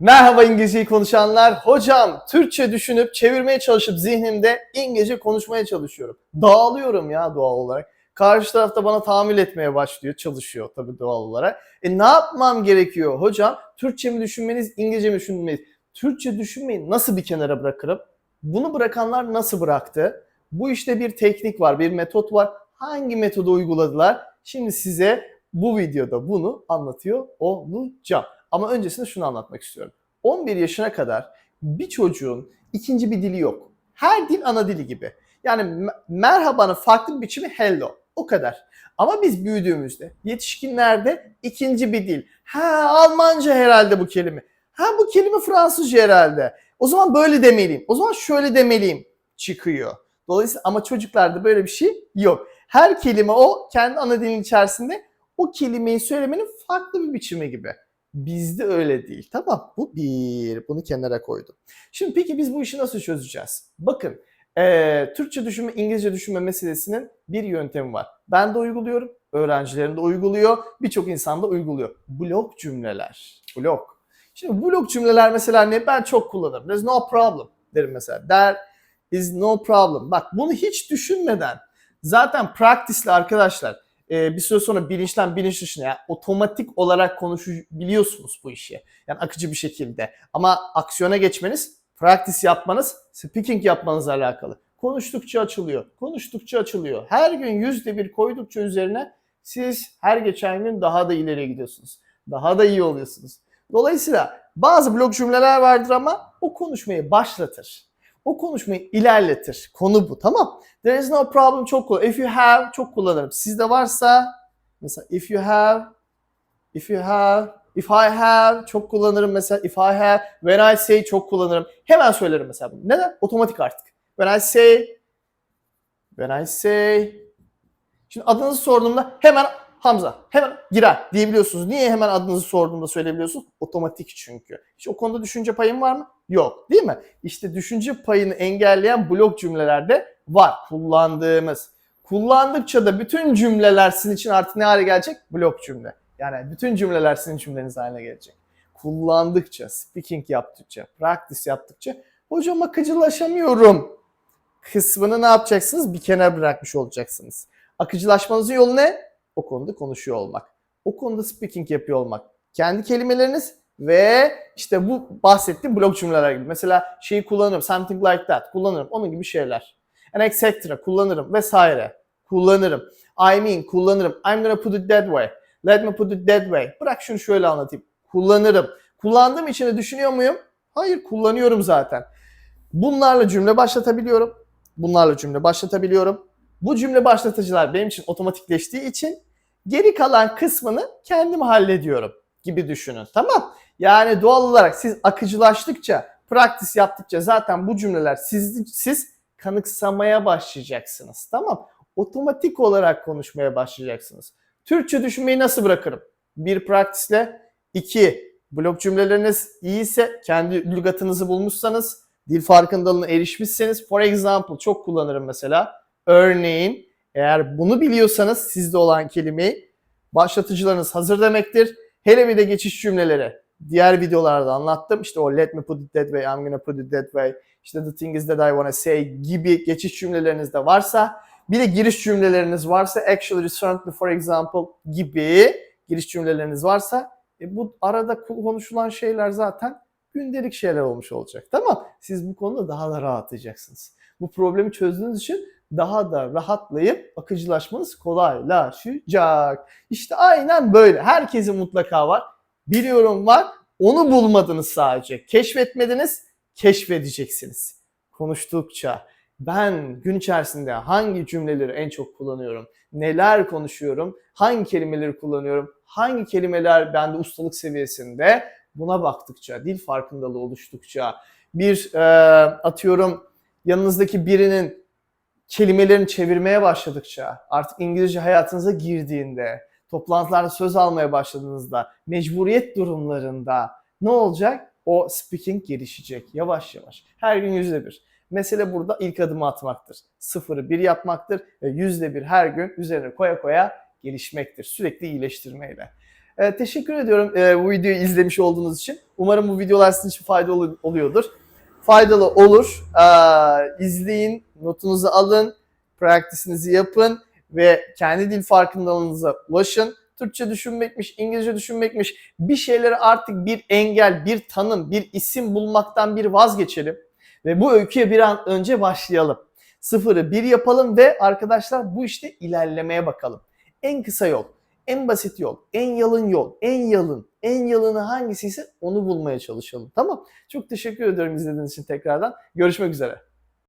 Merhaba İngilizceyi konuşanlar. Hocam Türkçe düşünüp çevirmeye çalışıp zihnimde İngilizce konuşmaya çalışıyorum. Dağılıyorum ya doğal olarak. Karşı tarafta bana tahammül etmeye başlıyor. Çalışıyor tabii doğal olarak. E ne yapmam gerekiyor hocam? Türkçe mi düşünmeniz, İngilizce mi düşünmeniz? Türkçe düşünmeyi nasıl bir kenara bırakırım? Bunu bırakanlar nasıl bıraktı? Bu işte bir teknik var, bir metot var. Hangi metodu uyguladılar? Şimdi size bu videoda bunu anlatıyor olacağım. Ama öncesinde şunu anlatmak istiyorum. 11 yaşına kadar bir çocuğun ikinci bir dili yok. Her dil ana dili gibi. Yani me- merhabanın farklı bir biçimi hello. O kadar. Ama biz büyüdüğümüzde yetişkinlerde ikinci bir dil. Ha Almanca herhalde bu kelime. Ha bu kelime Fransızca herhalde. O zaman böyle demeliyim. O zaman şöyle demeliyim çıkıyor. Dolayısıyla ama çocuklarda böyle bir şey yok. Her kelime o kendi ana dilin içerisinde o kelimeyi söylemenin farklı bir biçimi gibi. Bizde öyle değil. Tamam bu bir. Bunu kenara koydum. Şimdi peki biz bu işi nasıl çözeceğiz? Bakın eee, Türkçe düşünme, İngilizce düşünme meselesinin bir yöntemi var. Ben de uyguluyorum. Öğrencilerim de uyguluyor. Birçok insan da uyguluyor. Blok cümleler. Blok. Şimdi blok cümleler mesela ne? Ben çok kullanırım. There's no problem derim mesela. There is no problem. Bak bunu hiç düşünmeden zaten practice'le arkadaşlar e, bir süre sonra bilinçten bilinç dışına yani otomatik olarak konuşabiliyorsunuz bu işi. Yani akıcı bir şekilde. Ama aksiyona geçmeniz, practice yapmanız, speaking yapmanızla alakalı. Konuştukça açılıyor. Konuştukça açılıyor. Her gün yüzde bir koydukça üzerine siz her geçen gün daha da ileriye gidiyorsunuz. Daha da iyi oluyorsunuz. Dolayısıyla bazı blok cümleler vardır ama o konuşmayı başlatır. O konuşmayı ilerletir. Konu bu tamam. There is no problem çok kullanırım. If you have çok kullanırım. Sizde varsa mesela if you have if you have if I have çok kullanırım mesela if I have when I say çok kullanırım. Hemen söylerim mesela bunu. Neden? Otomatik artık. When I say when I say Şimdi adınızı sorduğumda hemen Hamza hemen girer diyebiliyorsunuz. Niye hemen adınızı sorduğumda söyleyebiliyorsunuz? Otomatik çünkü. Hiç o konuda düşünce payım var mı? Yok. Değil mi? İşte düşünce payını engelleyen blok cümlelerde var kullandığımız. Kullandıkça da bütün cümleler sizin için artık ne hale gelecek? Blok cümle. Yani bütün cümleler sizin cümleniz haline gelecek. Kullandıkça, speaking yaptıkça, practice yaptıkça hocam akıcılaşamıyorum kısmını ne yapacaksınız? Bir kenara bırakmış olacaksınız. Akıcılaşmanızın yolu ne? O konuda konuşuyor olmak. O konuda speaking yapıyor olmak. Kendi kelimeleriniz ve işte bu bahsettiğim blok cümleler gibi. Mesela şeyi kullanırım, something like that kullanırım. Onun gibi şeyler. And etc. kullanırım vesaire. Kullanırım. I mean kullanırım. I'm gonna put it that way. Let me put it that way. Bırak şunu şöyle anlatayım. Kullanırım. Kullandığım için de düşünüyor muyum? Hayır kullanıyorum zaten. Bunlarla cümle başlatabiliyorum. Bunlarla cümle başlatabiliyorum. Bu cümle başlatıcılar benim için otomatikleştiği için geri kalan kısmını kendim hallediyorum gibi düşünün. Tamam? Yani doğal olarak siz akıcılaştıkça, practice yaptıkça zaten bu cümleler siz, siz kanıksamaya başlayacaksınız. Tamam? Otomatik olarak konuşmaya başlayacaksınız. Türkçe düşünmeyi nasıl bırakırım? Bir practice'le, iki blok cümleleriniz iyiyse, kendi lügatınızı bulmuşsanız, dil farkındalığına erişmişseniz, for example çok kullanırım mesela. Örneğin eğer bunu biliyorsanız sizde olan kelimeyi başlatıcılarınız hazır demektir. Hele bir de geçiş cümleleri. Diğer videolarda anlattım. İşte o let me put it that way, I'm gonna put it that way. İşte the thing is that I wanna say gibi geçiş cümleleriniz de varsa bir de giriş cümleleriniz varsa actually recently for example gibi giriş cümleleriniz varsa e, bu arada konuşulan şeyler zaten gündelik şeyler olmuş olacak. Tamam. Siz bu konuda daha da rahatlayacaksınız. Bu problemi çözdüğünüz için daha da rahatlayıp akıcılaşmanız kolaylaşacak. İşte aynen böyle. Herkesin mutlaka var. Biliyorum var. Onu bulmadınız sadece. Keşfetmediniz, keşfedeceksiniz. Konuştukça ben gün içerisinde hangi cümleleri en çok kullanıyorum, neler konuşuyorum, hangi kelimeleri kullanıyorum, hangi kelimeler bende ustalık seviyesinde buna baktıkça, dil farkındalığı oluştukça, bir e, atıyorum yanınızdaki birinin kelimelerini çevirmeye başladıkça, artık İngilizce hayatınıza girdiğinde, toplantılarda söz almaya başladığınızda, mecburiyet durumlarında ne olacak? O speaking gelişecek yavaş yavaş. Her gün yüzde bir. Mesele burada ilk adımı atmaktır. Sıfırı bir yapmaktır ve yüzde bir her gün üzerine koya koya gelişmektir. Sürekli iyileştirmeyle. Ee, teşekkür ediyorum e, bu videoyu izlemiş olduğunuz için. Umarım bu videolar sizin için faydalı oluyordur. Faydalı olur. Ee, izleyin, notunuzu alın, praktisinizi yapın ve kendi dil farkındalığınıza ulaşın. Türkçe düşünmekmiş, İngilizce düşünmekmiş. Bir şeyleri artık bir engel, bir tanım, bir isim bulmaktan bir vazgeçelim. Ve bu öyküye bir an önce başlayalım. Sıfırı bir yapalım ve arkadaşlar bu işte ilerlemeye bakalım. En kısa yol, en basit yol, en yalın yol, en yalın, en yalını hangisiyse onu bulmaya çalışalım. Tamam. Çok teşekkür ediyorum izlediğiniz için tekrardan. Görüşmek üzere.